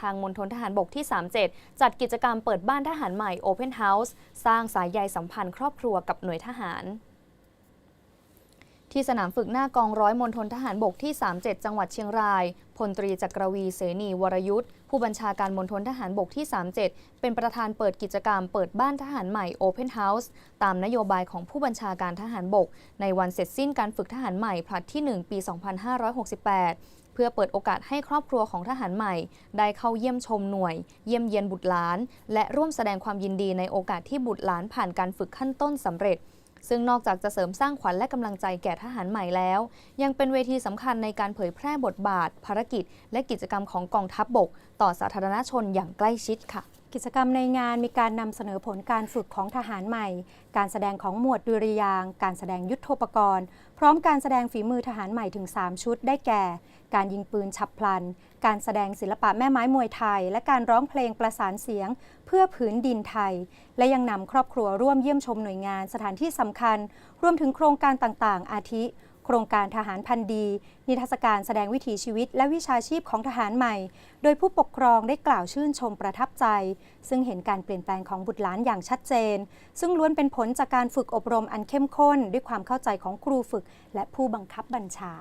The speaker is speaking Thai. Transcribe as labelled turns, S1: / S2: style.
S1: ทางมณฑลทหารบกที่ 37 จัดกิจกรรมเปิดบ้านทหารใหม่ Open House สร้างสายใยสัมพันธ์ครอบครัวกับหน่วยทหาร ที่สนามฝึกหน้ากองร้อยมณฑลทหารบกที่ 37 จังหวัดเชียงราย พลตรีจักรวีเสนีวรยุทธ์ผู้บัญชาการมณฑลทหารบกที่ 37 เป็นประธานเปิดกิจกรรมเปิดบ้านทหารใหม่ Open House ตามนโยบายของผู้บัญชาการทหารบก ในวันเสร็จสิ้นการฝึกทหารใหม่ผลัดที่ 1 ปี 2568 พื่อเปิดโอกาสให้ครอบครัวของทหารใหม่ ได้เข้าเยี่ยมชมหน่วย เยี่ยมเยียนบุตรหลาน และร่วมแสดงความยินดีในโอกาสที่บุตรหลานผ่านการฝึกขั้นต้นสำเร็จซึ่งนอกจากจะเสริมสร้างขวัญและกำลังใจแก่ทหารใหม่แล้ว ยังเป็นเวทีสำคัญในการเผยแพร่บทบาท ภารกิจ และกิจกรรมของกองทัพบบก ต่อสาธารณชนอย่างใกล้ชิดค่ะ
S2: กิจกรรมในงานมีการนำเสนอผลการฝึกของทหารใหม่ การแสดงของหมวดดุริยาง การแสดงยุทธปกรณ์ พร้อมการแสดงฝีมือทหารใหม่ถึง 3 ชุดได้แก่ การยิงปืนฉับพลัน การแสดงศิลปะแม่ไม้มวยไทย และการร้องเพลงประสานเสียง เพื่อผืนดินไทย และยังนำครอบครัวร่วมเยี่ยมชมหน่วยงานสถานที่สำคัญ รวมถึงโครงการต่างๆ อาทิ โครงการทหารพันธ์ดี นิทรรศการแสดงวิถีชีวิตและวิชาชีพของทหารใหม่ โดยผู้ปกครองได้กล่าวชื่นชมประทับใจ ซึ่งเห็นการเปลี่ยนแปลงของบุตรหลานอย่างชัดเจน ซึ่งล้วนเป็นผลจากการฝึกอบรมอันเข้มข้น ด้วยความเข้าใจของครูฝึกและผู้บังคับบัญชา